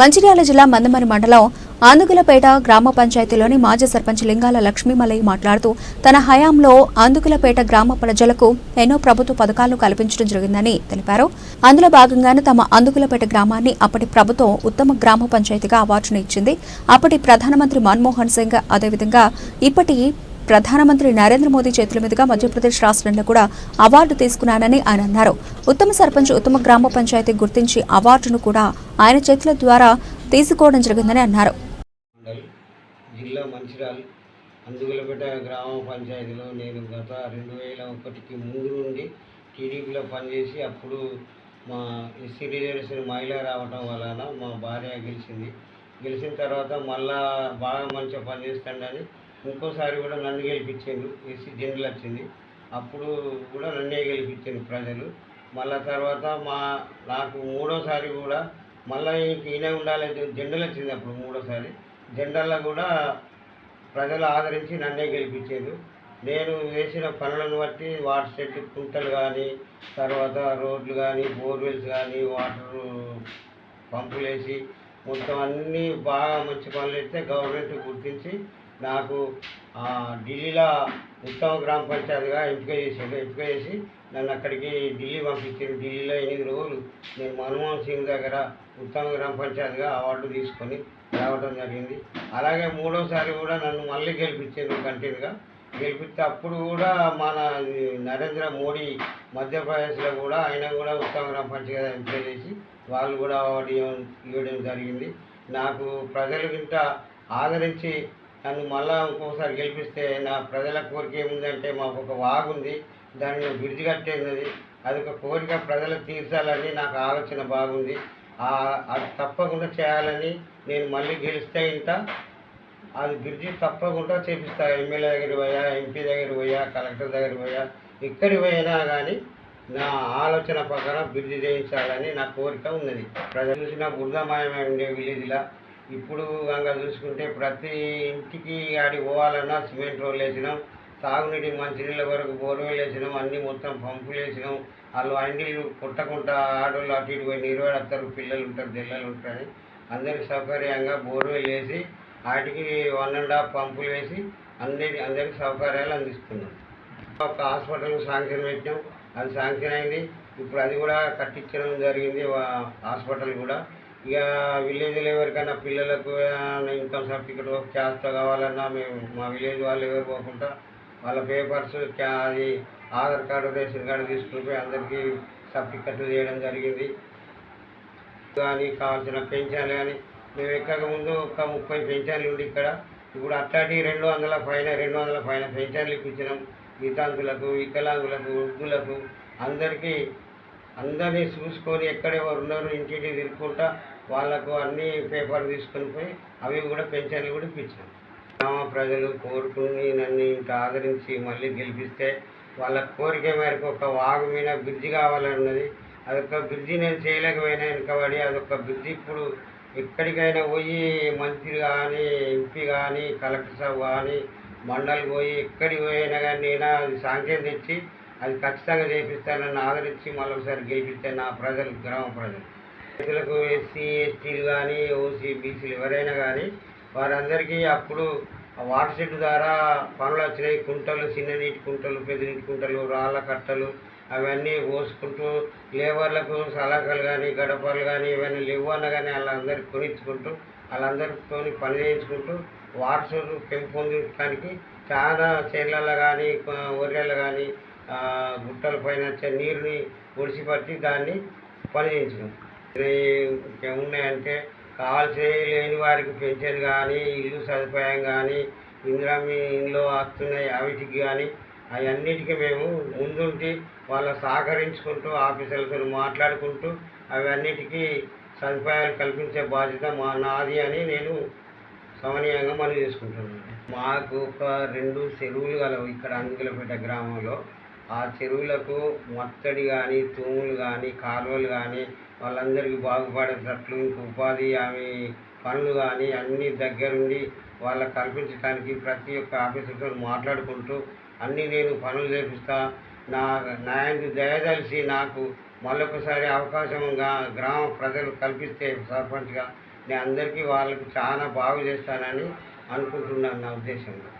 మంచిర్యాల జిల్లా మందమరి మండలం ఆందుకులపేట గ్రామ పంచాయతీలోని మాజీ సర్పంచ్ లింగాల లక్ష్మీమలయ్య మాట్లాడుతూ తన హయాంలో ఆందుకులపేట గ్రామ ప్రజలకు ఎన్నో ప్రభుత్వ పథకాలను కల్పించడం జరిగిందని తెలిపారు. అందులో భాగంగానే తమ ఆందుకులపేట గ్రామాన్ని అప్పటి ప్రభుత్వం ఉత్తమ గ్రామ పంచాయతీగా అవార్డును ఇచ్చింది. అప్పటి ప్రధానమంత్రి మన్మోహన్ సింగ్ అదేవిధంగా ఇప్పటి ప్రధానమంత్రి నరేంద్ర మోదీ చేతుల మీదుగా మధ్యప్రదేశ్ రాష్ట్రంలో కూడా అవార్డు తీసుకున్నానని ఆయన అన్నారు. ఉత్తమ సర్పంచ్ ఉత్తమ గ్రామ పంచాయతీ గుర్తించి అవార్డును కూడా ఆయన చేతుల ద్వారా తీసుకోవడం జరిగిందని అన్నారు. జిల్లా మంచిర్యాల అందుగులపేట గ్రామ పంచాయతీలో నేను గత రెండు వేల ఒకటికి మూడు నుండి టీడీపీలో పనిచేసి అప్పుడు మా ఎస్సీ రిజర్వేషన్ మహిళ రావటం వలన మా భార్య గెలిచింది. గెలిచిన తర్వాత మళ్ళా బాగా మంచిగా పనిచేస్తాడని ఇంకోసారి కూడా నన్ను గెలిపించాను ఎస్సీ జనరల్ వచ్చింది. అప్పుడు కూడా నన్నే గెలిపించాను ప్రజలు. మళ్ళా తర్వాత మా నాకు మూడోసారి కూడా మళ్ళీ ఈయన ఉండాలి జెండలు వచ్చింది అప్పుడు మూడోసారి. జెండల్లో కూడా ప్రజలు ఆదరించి నన్నే గెలిపించారు. నేను వేసిన పనులను బట్టి వాటర్ షెడ్ కుంటలు కానీ తర్వాత రోడ్లు కానీ బోర్వెల్స్ కానీ వాటర్ పంపులు వేసి మొత్తం అన్నీ బాగా మంచి పనులు అయితే గవర్నమెంట్ గుర్తించి నాకు ఢిల్లీలో ఉత్తమ గ్రామ పంచాయతీగా ఎంపిక చేశారు ఎంపిక చేసి నన్ను అక్కడికి ఢిల్లీ పంపించారు. ఢిల్లీలో ఎనిమిది రోజులు నేను మన్మోహన్ సింగ్ దగ్గర ఉత్తమ గ్రామ పంచాయతీగా అవార్డు తీసుకొని రావడం జరిగింది. అలాగే మూడోసారి కూడా నన్ను మళ్ళీ గెలిపించారు కంటిన్యూగా. గెలిపిస్తే అప్పుడు కూడా మన నరేంద్ర మోడీ మధ్యప్రదేశ్లో కూడా ఆయన కూడా ఉత్తమ గ్రామ పంచాయతీ ఎంపిక చేసి వాళ్ళు కూడా అవార్డు ఇవ్వడం ఇవ్వడం జరిగింది. నాకు ప్రజలు ఆదరించి నన్ను మళ్ళా ఇంకోసారి గెలిపిస్తే నా ప్రజల కోరిక ఏముందంటే మాకు ఒక వాగుంది దాన్ని బ్రిడ్జ్ కట్టేది అది ఒక కోరిక ప్రజలకు తీర్చాలని నాకు ఆలోచన బాగుంది. అది తప్పకుండా చేయాలని నేను మళ్ళీ గెలిస్తే ఇంత అది బ్రిడ్జి తప్పకుండా చేపిస్తా. ఎమ్మెల్యే దగ్గర పోయా ఎంపీ దగ్గర పోయా కలెక్టర్ దగ్గర పోయా ఎక్కడి పోయినా కానీ నా ఆలోచన ప్రకారం బ్రిడ్జి చేయించాలని నా కోరిక ఉన్నది. ప్రజలు చూసిన బురదమయమే ఉండే విలేజ్లో. ఇప్పుడు కనుక చూసుకుంటే ప్రతి ఇంటికి ఆడికి పోవాలన్నా సిమెంట్ రోడ్లు వేసినాం తాగునీటి మంచినీళ్ళ వరకు బోర్వెల్ వేసినాం అన్నీ మొత్తం పంపులు వేసినాం. వాళ్ళు అండీలు పుట్టకుండా ఆడోళ్ళు అటు ఇటు పోయి నిర్వహిస్తారు పిల్లలు ఉంటారు పిల్లలు ఉంటారు అందరికి సౌకర్యంగా బోర్వెల్ వేసి వాటికి వన్ అండ్ హాఫ్ పంపులు వేసి అందరి అందరికి సౌకర్యాలు అందిస్తున్నాం. ఒక హాస్పిటల్ శాంక్షన్ పెట్టాం అది శాంక్షన్ అయింది. ఇప్పుడు అది కూడా కట్టించడం జరిగింది హాస్పిటల్ కూడా. ఇక విలేజ్లో ఎవరికైనా పిల్లలకు ఇన్కమ్ సర్టిఫికెట్ క్యాస్ట్ కావాలన్నా మేము మా విలేజ్ వాళ్ళు ఎవరు పోకుండా వాళ్ళ పేపర్స్ క్యా అది ఆధార్ కార్డు రేషన్ కార్డు తీసుకుని పోయి అందరికీ సర్టిఫికెట్లు చేయడం జరిగింది. కానీ కావాల్సిన పెన్షన్లు కానీ మేము ఎక్కక ముందు ఒక ముప్పై పెన్షన్లు ఉండి ఇక్కడ. ఇప్పుడు అట్లాంటి రెండు వందల పైన రెండు వందల పైన పెన్షన్లు ఇప్పించినాం. వితాంతులకు వికలాంగులకు వృద్ధులకు అందరికీ అందరినీ చూసుకొని ఎక్కడెవరు ఉన్నారు ఇంటికి తిరుగుకుంటా వాళ్ళకు అన్ని పేపర్ తీసుకొని పోయి అవి కూడా పెన్షన్లు కూడా ఇప్పించాను గ్రామ ప్రజలు కోరుకుని నన్ను ఇంత ఆదరించి మళ్ళీ గెలిపిస్తే వాళ్ళ కోరిక మేరకు ఒక వాగు మీద బ్రిడ్జి కావాలన్నది. అదొక బ్రిడ్జి నేను చేయలేకపోయినా వెనుకబడి అదొక బ్రిడ్జి ఇప్పుడు ఎక్కడికైనా పోయి మంత్రి కానీ ఎంపీ కానీ కలెక్టర్ సాబ్ కానీ మండలి పోయి ఎక్కడికి పోయినా కానీ నేను అది సాంకేతం తెచ్చి అది ఖచ్చితంగా చేపిస్తానని ఆదరించి మళ్ళొకసారి గెలిపిస్తే నా ప్రజలు గ్రామ ప్రజలు. రైతులకు ఎస్సీ ఎస్టీలు కానీ ఓసీ బీసీలు ఎవరైనా కానీ వారందరికీ అప్పుడు వాటర్ షెడ్ ద్వారా పనులు వచ్చినాయి. కుంటలు చిన్న నీటి కుంటలు పెద్ద నీటి కుంటలు రాళ్ళ కట్టలు అవన్నీ పోసుకుంటూ లేబర్లకు సలహాలు కానీ గడపలు కానీ ఇవన్నీ లేవు కానీ వాళ్ళందరికీ కొనిచ్చుకుంటూ వాళ్ళందరితో పని చేయించుకుంటూ వాటర్ షెడ్ పెంపొందించడానికి చాలా చేర్లలో కానీ ఒర్రెలు కానీ గుట్టల పైన వచ్చే నీరుని ఒడిసిపట్టి దాన్ని పని చేయించడం ఏమున్నాయంటే కావాల్సి లేని వారికి పెన్షన్ కానీ ఇల్లు సదుపాయం కానీ ఇందిరామీ ఇంట్లో వస్తున్నాయి అవిటికి కానీ అవన్నిటికీ మేము ముందుంటి వాళ్ళ సహకరించుకుంటూ ఆఫీసర్లతో మాట్లాడుకుంటూ అవన్నిటికీ సదుపాయాలు కల్పించే బాధ్యత మా నాది అని నేను సమనీయంగా మనం చేసుకుంటున్నాను. మాకు ఒక రెండు చెరువులు గలవు ఇక్కడ అందుకులపేట గ్రామంలో. ఆ చెరువులకు మత్తడి కానీ తూములు కానీ కాలువలు కానీ వాళ్ళందరికీ బాగుపడేటట్లు ఇంక ఉపాధి ఆమె పనులు కానీ అన్నీ దగ్గరుండి వాళ్ళకి కల్పించడానికి ప్రతి ఒక్క ఆఫీసర్తో మాట్లాడుకుంటూ అన్నీ నేను పనులు చేపిస్తా. నా నాయన దయదలిసి నాకు మళ్ళొకసారి అవకాశంగా గ్రామ ప్రజలు కల్పిస్తే సర్పంచ్గా నేను అందరికీ వాళ్ళకి చాలా బాగు చేస్తానని అనుకుంటున్నాను నా ఉద్దేశంలో.